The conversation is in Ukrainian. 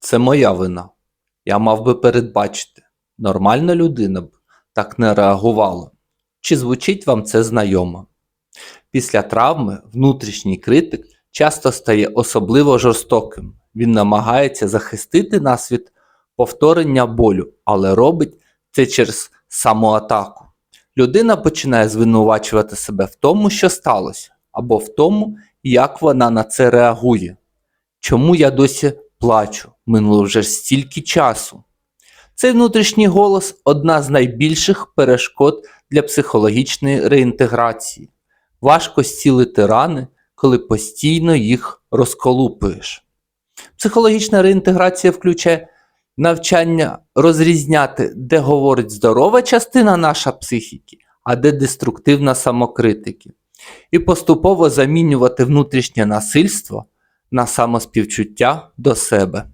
Це моя вина. Я мав би передбачити. Нормальна людина б так не реагувала. Чи звучить вам це знайомо? Після травми внутрішній критик часто стає особливо жорстоким. Він намагається захистити нас від повторення болю, але робить це через самоатаку. Людина починає звинувачувати себе в тому, що сталося, або в тому, як вона на це реагує. Чому я досі плачу? Минуло вже стільки часу. Цей внутрішній голос одна з найбільших перешкод для психологічної реінтеграції. Важко зцілити рани, коли постійно їх розколупуєш. Психологічна реінтеграція включає навчання розрізняти, де говорить здорова частина наша психіки, а де деструктивна самокритики, і поступово замінювати внутрішнє насильство на самоспівчуття до себе.